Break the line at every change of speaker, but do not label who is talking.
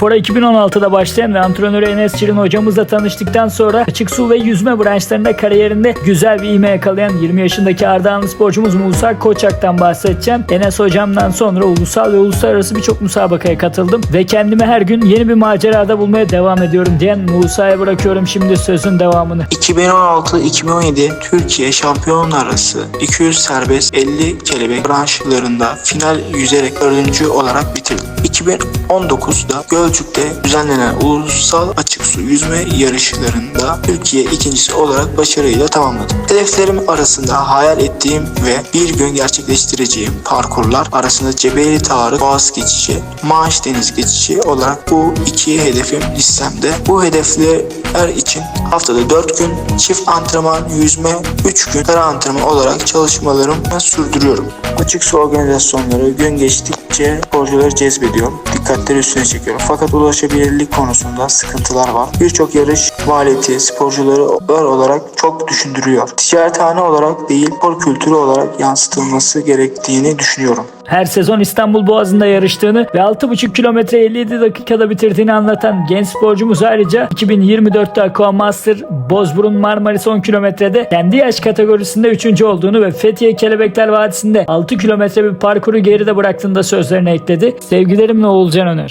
Spora 2016'da başlayan ve antrenörü Enes Çirin hocamızla tanıştıktan sonra açık su ve yüzme branşlarında kariyerinde güzel bir ivme yakalayan 20 yaşındaki Ardahanlı sporcumuz Musa Koçak'tan bahsedeceğim. Enes hocamdan sonra ulusal ve uluslararası birçok musabakaya katıldım ve kendimi her gün yeni bir macerada bulmaya devam ediyorum diyen Musa'ya bırakıyorum şimdi sözün devamını.
2016-2017 Türkiye Şampiyonlar Arası 200 serbest 50 kelebek branşlarında final yüzerek dördüncü olarak bitirdim. 2019'da Gölcük'te düzenlenen ulusal açık su yüzme yarışlarında Türkiye ikincisi olarak başarıyla tamamladım. Hedeflerim arasında hayal ettiğim ve bir gün gerçekleştireceğim parkurlar arasında Cebeli Tarık Boğaz geçişi, Maaş Deniz geçişi olarak bu iki hedefim listemde. Bu hedefler için haftada 4 gün çift antrenman, yüzme, 3 gün kara antrenman olarak çalışmalarımı sürdürüyorum. Açık su organizasyonları gün geçtikçe sporcuları cezbediyor. Dikkatleri üstüne çekiyorum. Fakat ulaşabilirlik konusunda sıkıntılar var. Birçok yarış maliyeti sporcuları olarak çok düşündürüyor. Ticarethane olarak değil, spor kültürü olarak yansıtılması gerektiğini düşünüyorum.
Her sezon İstanbul Boğazı'nda yarıştığını ve 6,5 kilometre 57 dakikada bitirdiğini anlatan genç sporcumuz ayrıca 2024'te Aqua Master Bozburun Marmaris 10 kilometrede kendi yaş kategorisinde 3. olduğunu ve Fethiye Kelebekler Vadisi'nde 6 kilometre bir parkuru geride bıraktığında sözlerine ekledi. Sevgilerimle Oğulcan Öner.